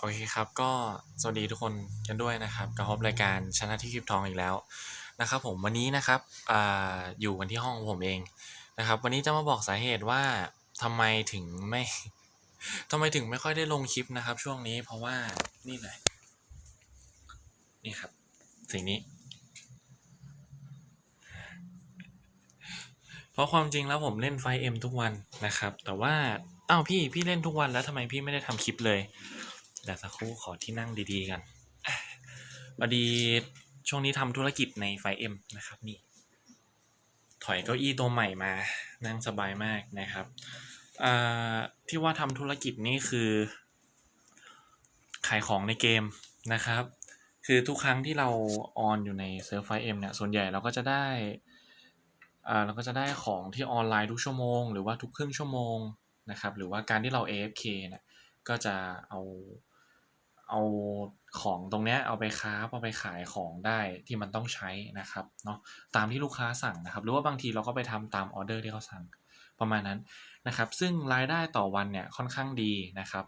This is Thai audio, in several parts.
โอเคครับก็สวัสดีทุกคนกันด้วยนะครับกับพบรายการชนะที่คลิปทองอีกแล้วนะครับ ผมวันนี้นะครับออยู่กันที่ห้องผมเองนะครับ วันนี้จะมาบอกสาเหตุว่าทำไมถึงไม่ทำไมถึงไม่ค่อยได้ลงคลิปนะครับ ช่วงนี้เพราะว่านี่เลยนี่ครับ สิ่งนี้ เพราะความจริงแล้วผมเล่นไฟเอ็มทุกวันนะครับ แต่ว่าอ้าวพี่พี่เล่นทุกวันแล้วทำไมพี่ไม่ได้ทำคลิปเลย เดี๋ยวสักครู่ขอที่นั่งดีๆกันพอดีช่วงนี้ทำธุรกิจในไฟเอ็มนะครับนี่ ถอยเก้าอี้ตัวใหม่มา นั่งสบายมากนะครับที่ว่าทำธุรกิจนี่คือ ขายของในเกมนะครับ คือทุกครั้งที่เราออนอยู่ในเซิร์ฟไฟเอ็มเนี่ยส่วนใหญ่เราก็จะได้เราก็จะได้ของที่ออนไลน์ทุกชั่วโมง หรือว่าทุกครึ่งชั่วโมงนะครับ หรือว่าการที่เรา AFK เนี่ยก็จะเอา เอาของตรงเนี้ยเอาไปค้าเอาไปขายของได้ที่มันต้องใช้นะครับเนาะตามที่ลูกค้าสั่งนะครับ หรือว่าบางทีเราก็ไปทำตามออเดอร์ที่เขาสั่งประมาณนั้นนะครับ ซึ่งรายได้ต่อวันเนี่ยค่อนข้างดีนะครับ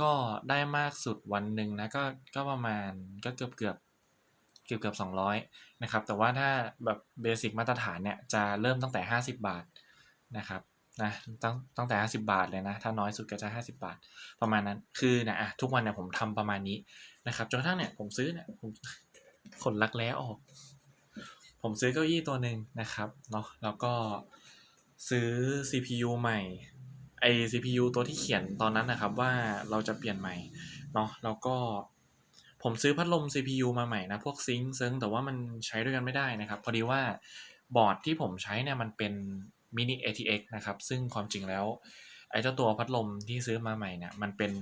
ก็ได้มากสุดวันหนึ่งนะก็ก็ประมาณก็เกือบเกือบเกือบเกือบสองร้อยนะครับแต่ว่าถ้าแบบเบสิกมาตรฐานเนี่ยจะเริ่มตั้งแต่ห้าสิบบาทนะครับ นะตั้งตั้งแต่ห้าสิบาทเลยนะ ถ้าน้อยสุดก็จะห้าสิบาท ประมาณนั้น คือเนี่ยอะทุกวันเนี่ยผมทำประมาณนี้นะครับจนกระทั่งเนี่ยผมซื้อเนี่ยผมขนรักแร้ออก ผมซื้อเก้าอี้ตัวหนึ่งนะครับเนาะแล้วก็ซื้อ CPU ใหม่ไอ CPU ตัวที่เขียนตอนนั้นนะครับว่าเราจะเปลี่ยนใหม่เนาะแล้วก็ผมซื้อพัดลม CPU มาใหม่นะ พวกซิงค์ซึ่งแต่ว่ามันใช้ด้วยกันไม่ได้นะครับ พอดีว่าบอร์ดที่ผมใช้เนี่ยมันเป็น mini ATX นะครับ ซึ่งความจริงแล้ว ไอ้เจ้าตัวพัดลมที่ซื้อมาใหม่เนี่ยมันเป็น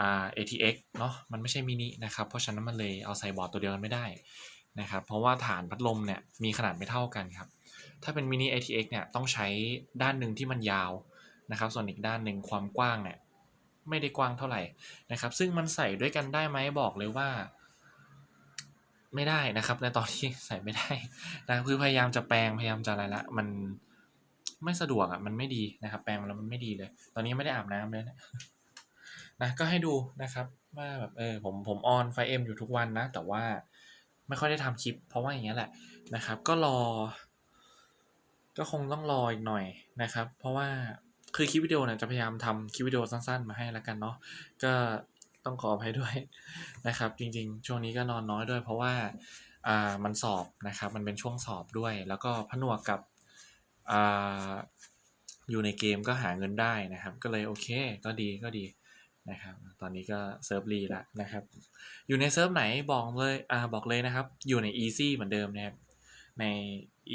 อ่า ATX เนาะมันไม่ใช่มินินะครับ เพราะฉะนั้นมันเลยเอาใส่บอร์ดตัวเดียวกันไม่ได้นะครับ เพราะว่าฐานพัดลมเนี่ยมีขนาดไม่เท่ากันครับ ถ้าเป็นมินิ ATX เนี่ยต้องใช้ด้านหนึ่งที่มันยาวนะครับ ส่วนอีกด้านหนึ่งความกว้างเนี่ยไม่ได้กว้างเท่าไหร่นะครับ ซึ่งมันใส่ด้วยกันได้ไหมบอกเลยว่า ไม่ได้นะครับ ในตอนที่ใส่ไม่ได้นะคือพยายามจะแปลงพยายามจะอะไรละ มัน ไม่สะดวกอะมันไม่ดีนะครับ แปลงแล้วมันไม่ดีเลย ตอนนี้ไม่ได้อาบน้ำเลยนะนะก็ให้ดูนะครับ ว่าแบบเออผมผมออนไฟเอ็มอยู่ทุกวันนะ แต่ว่าไม่ค่อยได้ทำคลิป เพราะว่าอย่างเงี้ยแหละนะครับ ก็รอ ก็คงต้องรออีกหน่อยนะครับ เพราะว่าคือคลิปวิดีโอเนี่ยจะพยายามทำคลิปวิดีโอสั้น ๆ มาให้แล้วกันเนาะก็ต้องขออภัยด้วยนะครับ จริงๆ ช่วงนี้ก็นอนน้อยด้วย เพราะว่าอ่ามันสอบนะครับ มันเป็นช่วงสอบด้วย แล้วก็ผนวกกับ อยู่ในเกมก็หาเงินได้นะครับ ก็เลยโอเคก็ดีก็ดีนะครับ ตอนนี้ก็เซิร์ฟรีแล้วนะครับ อยู่ในเซิร์ฟไหนบอกเลยอ่าบอกเลยนะครับ อยู่ใน Easy เหมือนเดิมนะครับ ใน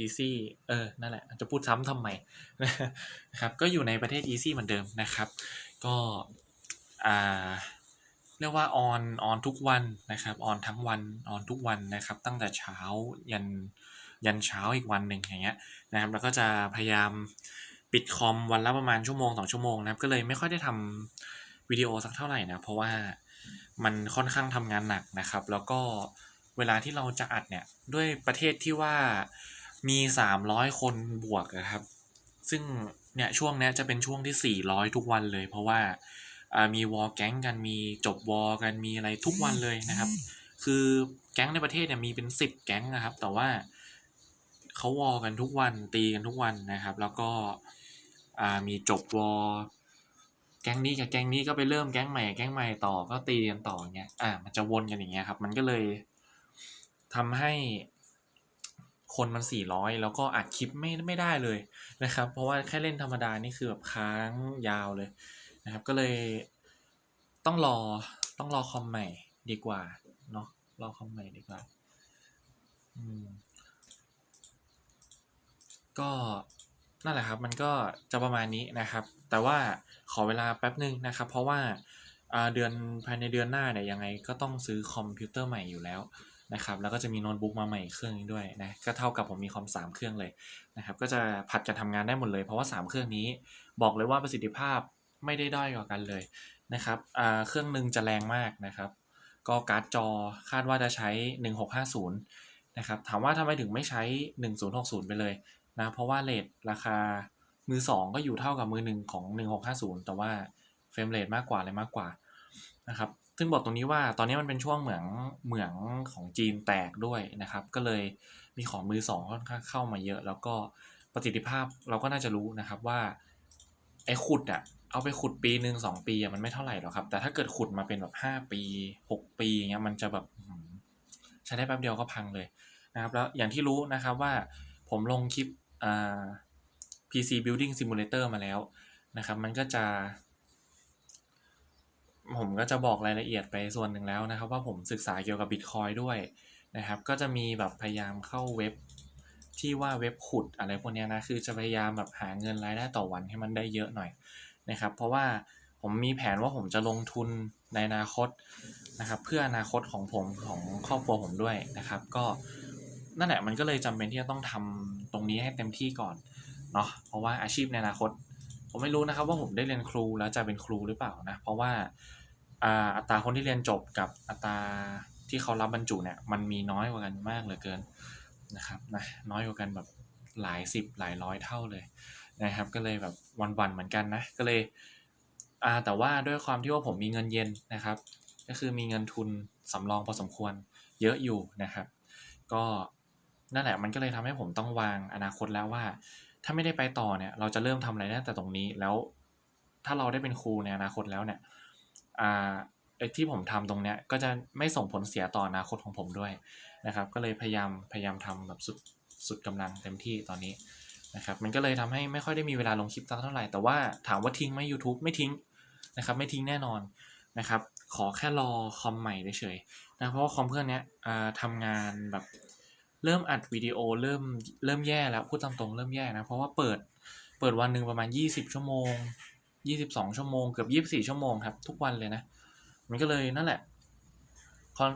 Easy เออ นั่นแหละ จะพูดซ้ำทำไมนะครับ ก็อยู่ในประเทศ Easy เหมือนเดิมนะครับ ก็อ่าเรียกว่าออนออนทุกวันนะครับออนทั้งวันออนทุกวันนะครับ ตั้งแต่เช้ายัน ยันเช้าอีกวันหนึ่งอย่างเงี้ยนะครับแล้วก็จะพยายามปิดคอมวันละประมาณชั่วโมงสองชั่วโมงนะครับก็เลยไม่ค่อยได้ทำวิดีโอสักเท่าไหร่นะเพราะว่ามันค่อนข้างทำงานหนักนะครับ แล้วก็เวลาที่เราจะอัดเนี่ยด้วยประเทศที่ว่ามีสามร้อยคนบวกนะครับ ซึ่งเนี่ยช่วงเนี้ยจะเป็นช่วงที่สี่ร้อยทุกวันเลย เพราะว่าอ่ามีวอลแก๊งกันมีจบวอลกันมีอะไรทุกวันเลยนะครับ คือแก๊งในประเทศเนี่ยมีเป็นสิบแก๊งนะครับ แต่ว่า เขาวอลกันทุกวันตีกันทุกวันนะครับ แล้วก็มีจบวอลแก๊งนี้กับแก๊งนี้ก็ไปเริ่มแก๊งใหม่แก๊งใหม่ต่อก็ตีกันต่ออย่างเงี้ยอ่ามันจะวนกันอย่างเงี้ยครับ มันก็เลยทำให้คนมันสี่ร้อยแล้วก็อัดคลิปไม่ไม่ได้เลยนะครับ เพราะว่าแค่เล่นธรรมดานี่คือแบบค้างยาวเลยนะครับ ก็เลยต้องรอต้องรอคอมใหม่ดีกว่าเนาะรอคอมใหม่ดีกว่า อืม ก็นั่นแหละครับ มันก็จะประมาณนี้นะครับ แต่ว่าขอเวลาแป๊บหนึ่งนะครับ เพราะว่าเดือนภายในเดือนหน้าเนี่ยยังไงก็ต้องซื้อคอมพิวเตอร์ใหม่อยู่แล้วนะครับ แล้วก็จะมีโน้ตบุ๊กมาใหม่เครื่องนึงด้วยนะ ก็เท่ากับผมมีคอมสามเครื่องเลยนะครับ ก็จะผัดกันทำงานได้หมดเลย เพราะว่าสามเครื่องนี้บอกเลยว่าประสิทธิภาพไม่ได้ด้อยกว่ากันเลยนะครับเครื่องหนึ่งจะแรงมากนะครับ ก็การ์ดจอคาดว่าจะใช้ 1650นะครับ ถามว่าทำไมถึงไม่ใช้ 1060 ไปเลย นะเพราะว่าเรทราคามือ 2 ก็อยู่เท่ากับมือหนึ่งของ 1650 แต่ว่าเฟรมเรทมากกว่าเลยมากกว่านะครับซึ่งบอกตรงนี้ว่าตอนนี้มันเป็นช่วงเหมืองเหมืองของจีนแตกด้วยนะครับ ก็เลยมีของมือสองค่อนข้างเข้ามาเยอะ แล้วก็ประสิทธิภาพเราก็น่าจะรู้นะครับว่าไอ้ขุดอะเอาไปขุดปีหนึ่งสองปีมันไม่เท่าไหร่หรอกครับ แต่ถ้าเกิดขุดมาเป็นแบบห้าปีหกปีเงี้ยมันจะแบบใช้ได้แป๊บเดียวก็พังเลยนะครับ แล้วอย่างที่รู้นะครับว่าผมลงคลิป PC Building Simulator มาแล้วนะครับ มันก็จะ ผมก็จะบอกรายละเอียดไปส่วนหนึ่งแล้วนะครับ ว่าผมศึกษาเกี่ยวกับ Bitcoin ด้วยนะครับ ก็จะมีแบบพยายามเข้าเว็บที่ว่าเว็บขุดอะไรพวกนี้นะ คือจะพยายามแบบหาเงินรายได้ต่อวันให้มันได้เยอะหน่อยนะครับ เพราะว่าผมมีแผนว่าผมจะลงทุนในอนาคตนะครับ เพื่ออนาคตของผมของครอบครัวผมด้วยนะครับ ก็ นั่นแหละมันก็เลยจำเป็นที่จะต้องทำตรงนี้ให้เต็มที่ก่อนเนาะเพราะว่าอาชีพในอนาคต ผมไม่รู้นะครับว่าผมได้เรียนครูแล้วจะเป็นครูหรือเปล่านะเพราะว่าอ่าอัตราคนที่เรียนจบกับอัตราที่เขารับบรรจุเนี่ยมันมีน้อยกว่ากันมากเหลือเกินนะครับนะน้อยกว่ากันแบบหลายสิบหลายร้อยเท่าเลยนะครับ ก็เลยแบบวันๆเหมือนกันนะก็เลยอ่าแต่ว่าด้วยความที่ว่าผมมีเงินเย็นนะครับ ก็คือมีเงินทุนสำรองพอสมควรเยอะอยู่นะครับ ก็ นั่นแหละมันก็เลยทำให้ผมต้องวางอนาคตแล้วว่า ถ้าไม่ได้ไปต่อเนี่ย เราจะเริ่มทำอะไรได้งแต่ตรงนี้แล้ว ถ้าเราได้เป็นครูในอนาคตแล้วเนี่ยอ่าไอ้ที่ผมทำตรงเนี้ยก็จะไม่ส่งผลเสียต่ออนาคตของผมด้วยนะครับ ก็เลยพยายามพยายามทำแบบสุดสุดกำลังเต็มที่ตอนนี้นะครับ มันก็เลยทำให้ไม่ค่อยได้มีเวลาลงคลิปสักเท่าไหร่ แต่ว่าถามว่าทิ้งไหม YouTube ไม่ทิ้งนะครับ ไม่ทิ้งแน่นอนนะครับ ขอแค่รอคอมใหม่เฉยๆนะเพราะว่าคอมเครื่องเนี้ยอ่าทำงานแบบ เริ่มอัดวิดีโอเริ่มเริ่มแย่แล้วพูดตามตรงเริ่มแย่นะ เพราะว่าเปิดเปิดวันหนึ่งประมาณยี่สิบชั่วโมงยี่สิบสองชั่วโมงเกือบยี่สิบสี่ชั่วโมงครับ ทุกวันเลยนะ มันก็เลยนั่นแหละคอม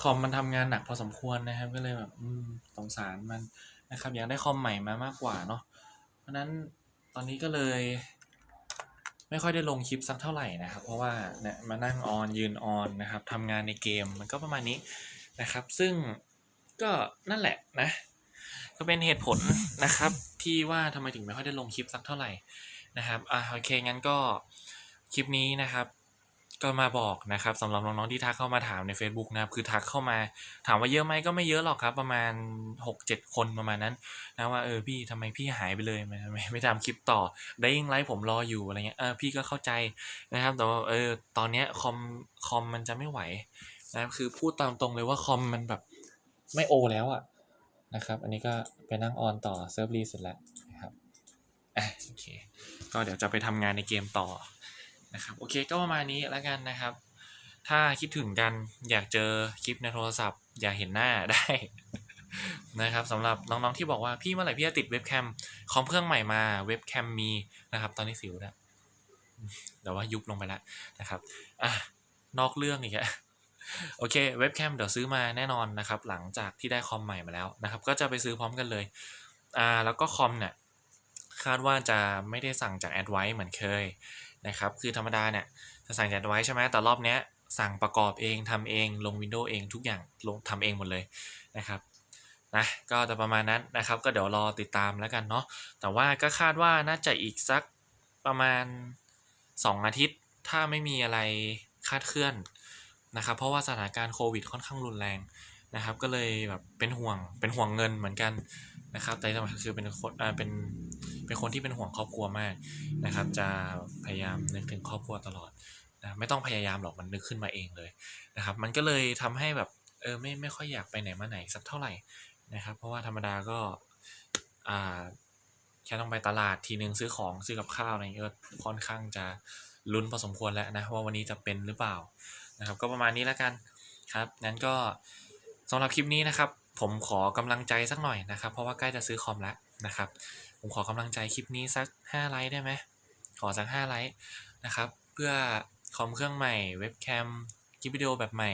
คอมมันทำงานหนักพอสมควรนะครับ ก็เลยแบบอืมสงสารมันนะครับ อยากได้คอมใหม่มามากกว่าเนาะเพราะฉะนั้นตอนนี้ก็เลย ไม่ค่อยได้ลงคลิปสักเท่าไหร่นะครับ เพราะว่าเนี่ยมานั่งออนยืนออนนะครับทำงานในเกมมันก็ประมาณนี้นะครับ ซึ่ง ก็นั่นแหละนะ ก็เป็นเหตุผลนะครับ ที่ว่าทำไมถึงไม่ค่อยได้ลงคลิปสักเท่าไหร่นะครับอ่าโอเคงั้นก็คลิปนี้นะครับ ก็มาบอกนะครับสำหรับน้องๆที่ทักเข้ามาถามใน Facebook นะครับคือทักเข้ามาถามว่าเยอะไหมก็ไม่เยอะหรอกครับ ประมาณหกเจ็ดคนประมาณนั้นนะว่าเออพี่ทำไมพี่หายไปเลยไม่ไม่ไม่ทำคลิปต่อได้ยิงไลฟ์ผมรออยู่อะไรเงี้ยเออพี่ก็เข้าใจนะครับแต่ว่าเออตอนเนี้ยคอมคอมมันจะไม่ไหวนะครับคือพูดตามตรงเลยว่าคอมมันแบบ ไม่โอแล้วอะนะครับ อันนี้ก็ไปนั่งออนต่อเซิร์ฟรีเสร็จแล้วนะครับอะโอเค ก็เดี๋ยวจะไปทำงานในเกมต่อนะครับ โอเคก็ประมาณนี้แล้วกันนะครับ ถ้าคิดถึงกันอยากเจอคลิปในโทรศัพท์ อยากเห็นหน้าได้นะครับสำหรับน้องๆที่บอกว่าพี่เมื่อไหร่พี่จะติดเว็บแคมคอมเครื่องใหม่มาเว็บแคมมีนะครับ ตอนนี้สิวแล้วแต่ว่ายุบลงไปแล้วนะครับอะนอกเรื่องอีกอะ โอเคเว็บแคมเดี๋ยวซื้อมาแน่นอนนะครับ หลังจากที่ได้คอมใหม่มาแล้วนะครับ ก็จะไปซื้อพร้อมกันเลยอ่าแล้วก็คอมเนี่ยคาดว่าจะไม่ได้สั่งจากแอดไวเหมือนเคยนะครับคือธรรมดาเนี่ยจะสั่งจากแอดไวใช่ไหมแต่รอบเนี้ยสั่งประกอบเองทำเองลง Windows เองทุกอย่างลงทำเองหมดเลยนะครับนะก็จะประมาณนั้นนะครับ ก็เดี๋ยวรอติดตามแล้วกันเนาะแต่ว่าก็คาดว่าน่าจะอีกสักประมาณ 2 อาทิตย์ ถ้าไม่มีอะไรคาดเคลื่อน นะครับเพราะว่าสถานการณ์โควิดค่อนข้างรุนแรงนะครับ ก็เลยแบบเป็นห่วงเป็นห่วงเงินเหมือนกันนะครับ แต่สำคัญคือเป็นคนเป็นเป็นคนที่เป็นห่วงครอบครัวมากนะครับ จะพยายามนึกถึงครอบครัวตลอดนะไม่ต้องพยายามหรอกมันนึกขึ้นมาเองเลยนะครับ มันก็เลยทำให้แบบเออไม่ไม่ค่อยอยากไปไหนมาไหนสักเท่าไหร่นะครับ เพราะว่าธรรมดาก็อ่าแค่ต้องไปตลาดทีนึงซื้อของซื้อกับข้าวอะไรเงี้ยก็ค่อนข้างจะลุ้นพอสมควรแล้วนะว่าวันนี้จะเป็นหรือเปล่า นะครับ ก็ประมาณนี้แล้วกันครับงั้นก็สำหรับคลิปนี้นะครับ ผมขอกำลังใจสักหน่อยนะครับ เพราะว่าใกล้จะซื้อคอมแล้วนะครับ ผมขอกำลังใจคลิปนี้สัก 5 ไลค์ได้ไหมขอสัก 5 ไลค์นะครับ เพื่อคอมเครื่องใหม่เว็บแคมคลิปวิดีโอแบบใหม่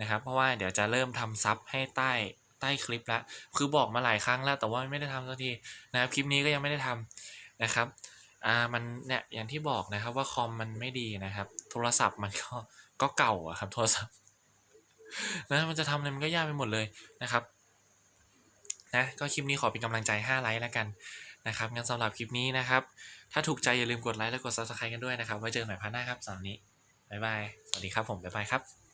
นะครับ เพราะว่าเดี๋ยวจะเริ่มทำซับให้ใต้ใต้คลิปแล้วคือบอกมาหลายครั้งแล้วแต่ว่าไม่ได้ทำสักทีนะครับคลิปนี้ก็ยังไม่ได้ทำนะครับ อ่ามันเนี่ยอย่างที่บอกนะครับว่าคอมมันไม่ดีนะครับ โทรศัพท์มันก็ก็เก่าอะครับโทรศัพท์นะมันจะทำอะไรมันก็ยากไปหมดเลยนะครับนะก็คลิปนี้ขอเป็นกำลังใจ 5 ไลค์แล้วกันนะครับงั้นสำหรับคลิปนี้นะครับ ถ้าถูกใจอย่าลืมกดไลค์และกด subscribe กันด้วยนะครับ ไว้เจอกันใหม่พาร์ทหน้าครับสำหรับวันนี้บ๊ายบาย สวัสดีครับผม บ๊ายบายครับ